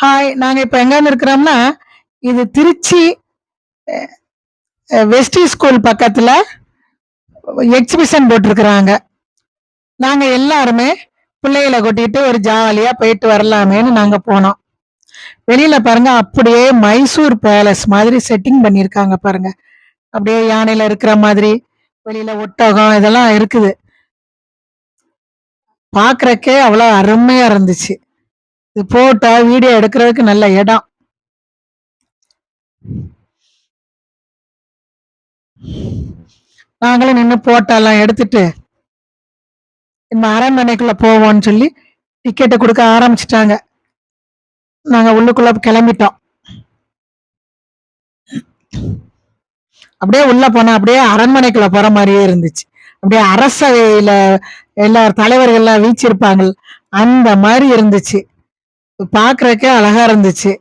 Hi நாங்கள் இப்போ எங்கன்னு இருக்கிறோம்னா இது திருச்சி வெஸ்டி ஸ்கூல் பக்கத்தில் எக்ஸிபிஷன் போட்டிருக்கிறாங்க. நாங்கள் எல்லாருமே பிள்ளைகளை கொட்டிட்டு ஒரு ஜாலியாக போயிட்டு வரலாமேன்னு நாங்கள் போனோம். வெளியில் பாருங்க அப்படியே மைசூர் பேலஸ் மாதிரி செட்டிங் பண்ணியிருக்காங்க பாருங்க. அப்படியே யானையில் இருக்கிற மாதிரி வெளியில் ஒட்டகம் இதெல்லாம் இருக்குது. பார்க்குறக்கே அவ்வளோ அருமையாக இருந்துச்சு. இது போட்டா வீடியோ எடுக்கிறதுக்கு நல்ல இடம். நாங்களும் நின்று போட்டோலாம் எடுத்துட்டு இந்த அரண்மனைக்குள்ள போவோம்னு சொல்லி டிக்கெட்டை கொடுக்க ஆரம்பிச்சிட்டாங்க. நாங்க உள்ளுக்குள்ள கிளம்பிட்டோம். அப்படியே உள்ள போனா அப்படியே அரண்மனைக்குள்ள போற மாதிரியே இருந்துச்சு. அப்படியே அரசவையில எல்லா தலைவர்கள்லாம் வீச்சிருப்பாங்க. அந்த மாதிரி இருந்துச்சு. பாக்குறதுக்கே அழகா இருந்துச்சு.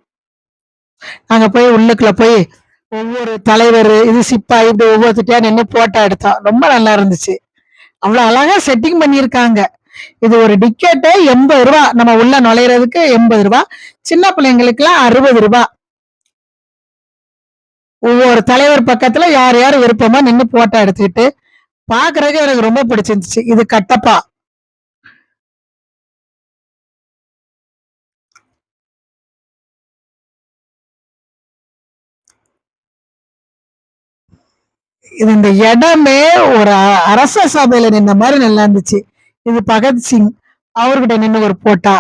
நாங்க போய் உள்ளுக்குள்ள போய் ஒவ்வொரு தலைவர் இது சிப்பா இப்படி ஒவ்வொருத்திட்டா நின்று போட்டோ எடுத்தோம். ரொம்ப நல்லா இருந்துச்சு. அவ்வளவு அழகா செட்டிங் பண்ணியிருக்காங்க. இது ஒரு டிக்கெட்டு எண்பது ரூபா. நம்ம உள்ள நுழையிறதுக்கு எண்பது ரூபா. சின்ன பிள்ளைங்களுக்கு எல்லாம் அறுபது ரூபா. ஒவ்வொரு தலைவர் பக்கத்துல யார் யார் விருப்பமா நின்று போட்டோ எடுத்துக்கிட்டு பாக்குறதுக்கு எனக்கு ரொம்ப பிடிச்சிருந்துச்சு. இது கட்டப்பா. இது இந்த இடமே ஒரு அ- அரச சபையில நின்ன மாதிரி நல்லா இருந்துச்சு. இது பகத்சிங் அவர்கிட்ட நின்று ஒரு போட்டா.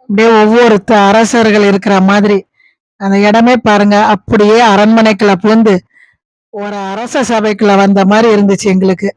அப்படியே ஒவ்வொரு அரசர்கள் இருக்கிற மாதிரி அந்த இடமே பாருங்க. அப்படியே அரண்மனைக்குள்ள புகுந்து ஒரு அரச சபைக்குள்ள வந்த மாதிரி இருந்துச்சு எங்களுக்கு.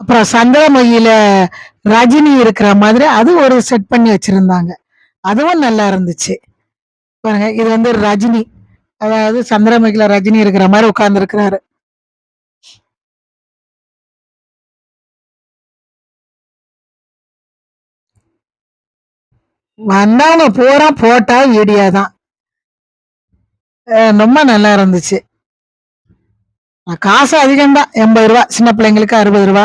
அப்புறம் சந்திரமுகியில ரஜினி இருக்கிற மாதிரி அது ஒரு செட் பண்ணி வச்சிருந்தாங்க. அதுவும் நல்லா இருந்துச்சு. பாருங்க இது வந்து ரஜினி. அதாவது சந்திரமுகியில ரஜினி இருக்கிற மாதிரி உட்கார்ந்து வந்தாலும் பூரா போட்டா வீடியோ தான் ரொம்ப நல்லா இருந்துச்சு. காசு அதிகம்தான். எண்பது ரூபா. சின்ன பிள்ளைங்களுக்கு அறுபது ரூபா.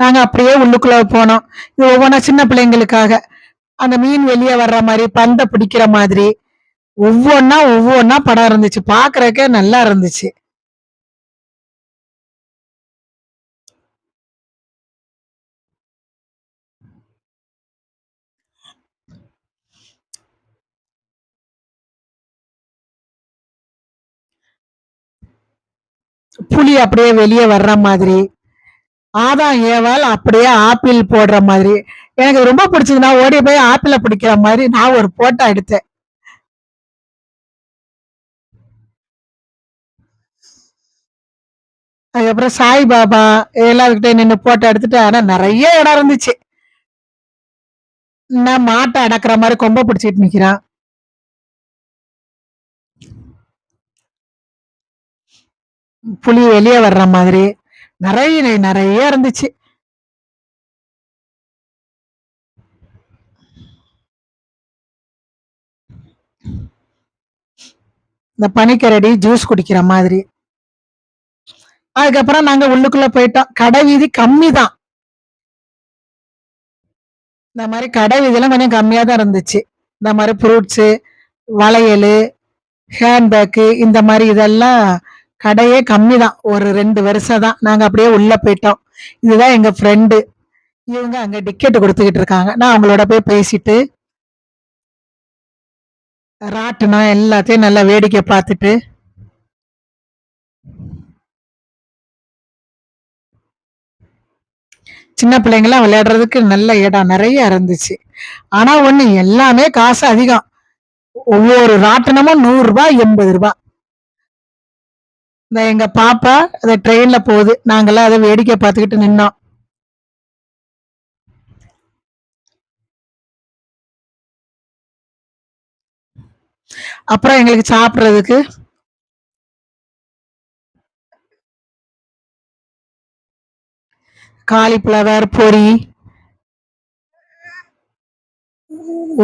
நாங்க அப்படியே உள்ளுக்குள்ள போனோம். இது ஒவ்வொன்றா சின்ன பிள்ளைங்களுக்காக. அந்த மீன் வெளியே வர்ற மாதிரி பந்தை பிடிக்கிற மாதிரி. ஒவ்வொன்றா ஒவ்வொன்றா படம் இருந்துச்சு. பாக்குறக்கே நல்லா இருந்துச்சு. புளி அப்படியே வெளியே வர்ற மாதிரி ஆதாம் ஏவால் அப்படியே ஆப்பிள் போடுற மாதிரி. எனக்கு ரொம்ப பிடிச்சது நான் ஓடி போய் ஆப்பிள பிடிக்கிற மாதிரி நான் ஒரு போட்டோ எடுத்தேன். அதுக்கப்புறம் சாய்பாபா எல்லாருக்கிட்டே நின்று போட்டோ எடுத்துட்டு ஆனால் நிறைய இடம் இருந்துச்சு. நான் மாட்டை அடக்கிற மாதிரி கொம்ப பிடிச்சிட்டு நிற்கிறான் புளி வெளியே வர்ற மாதிரி நிறைய நிறைய இருந்துச்சு. இந்த பனிக்கரடி ஜூஸ் குடிக்கிற மாதிரி. அதுக்கப்புறம் நாங்க உள்ளுக்குள்ள போயிட்டோம். கடை வீதி கம்மி தான் இந்த மாதிரி கடை வீதியெல்லாம் கொஞ்சம் கம்மியா தான் இருந்துச்சு. இந்த மாதிரி ஃப்ரூட்ஸு வளையல் ஹேண்ட்பேக்கு இந்த மாதிரி இதெல்லாம் கடையே கம்மி தான் ஒரு ரெண்டு வருஷம் தான் நாங்கள் அப்படியே உள்ளே போயிட்டோம். இதுதான் எங்கள் ஃப்ரெண்டு இவங்க அங்கே டிக்கெட் கொடுத்துக்கிட்டு இருக்காங்க. நான் அவங்களோட போய் பேசிட்டு ராட்டினம் எல்லாத்தையும் நல்லா வேடிக்கை பார்த்துட்டு சின்ன பிள்ளைங்களாம் விளையாடுறதுக்கு நல்ல இடம். நிறைய இருந்துச்சு. ஆனால் ஒன்று எல்லாமே காசு அதிகம். ஒவ்வொரு ராட்டினமும் நூறுரூபா எண்பது ரூபாய். இந்த எங்க பாப்பா அதை ட்ரெயின்ல போகுது. நாங்கெல்லாம் அதை வேடிக்கை பார்த்துக்கிட்டு நின்னோம். அப்புறம் எங்களுக்கு சாப்பிட்றதுக்கு காலிஃப்ளவர் பொரி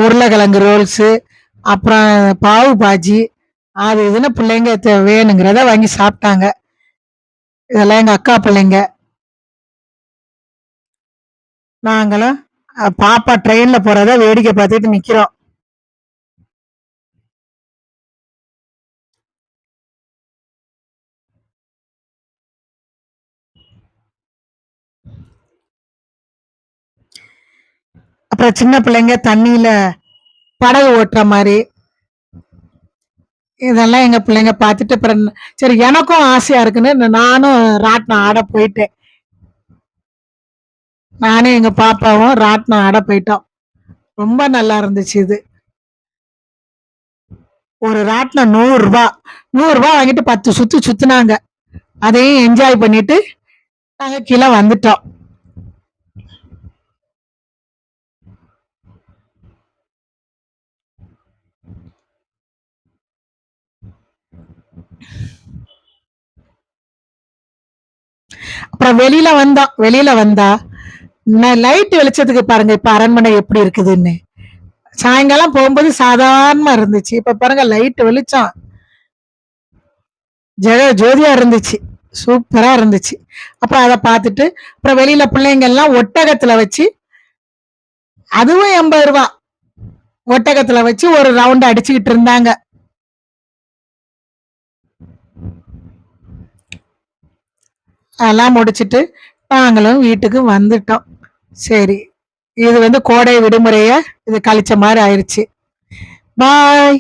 உருளைக்கிழங்கு ரோல்ஸு அப்புறம் பாவு பாஜி அது இதுன்னு பிள்ளைங்க வேணுங்கிறத வாங்கி சாப்பிட்டாங்க. இதெல்லாம் எங்கள் அக்கா பிள்ளைங்க. நாங்களும் பாப்பா ட்ரெயினில் போகிறத வேடிக்கை பார்த்துட்டு நிற்கிறோம் அப்புறம் சின்ன பிள்ளைங்க தண்ணியில் படகு ஓட்டுற மாதிரி இதெல்லாம் எங்கள் பிள்ளைங்க பார்த்துட்டு அப்புறம் சரி எனக்கும் ஆசையாக இருக்குன்னு நானும் ராட்டினம் ஆட போயிட்டேன். நானும் எங்கள் பாப்பாவும் ராட்டினம் ஆட போயிட்டோம். ரொம்ப நல்லா இருந்துச்சு இது. ஒரு ராட்டினம் நூறுரூபா நூறுரூவா வாங்கிட்டு பத்து சுற்று சுற்றுனாங்க அதையும் என்ஜாய் பண்ணிட்டு நாங்கள் கீழே வந்துட்டோம். அப்புறம் வெளியில வந்தோம் வெளியில வந்தா லைட் வெளிச்சத்துக்கு பாருங்க இப்ப அரண்மனை எப்படி இருக்குதுன்னு. சாயங்காலம் போகும்போது சாதாரணமா இருந்துச்சு. இப்ப பாருங்க லைட் வெளிச்சம். ஜெக ஜோதியா இருந்துச்சு. சூப்பரா இருந்துச்சு. அப்புறம் அதை பார்த்துட்டு அப்புறம் வெளியில பிள்ளைங்க எல்லாம் ஒட்டகத்துல வச்சு அதுவும் எண்பது ரூபா. ஒட்டகத்துல வச்சு ஒரு ரவுண்ட் அடிச்சுக்கிட்டு இருந்தாங்க. அதெல்லாம் முடிச்சிட்டு நாங்களும் வீட்டுக்கு வந்துட்டோம். சரி இது வந்து கோடை விடுமுறையை? இது கழிச்ச மாதிரி ஆயிடுச்சு பாய்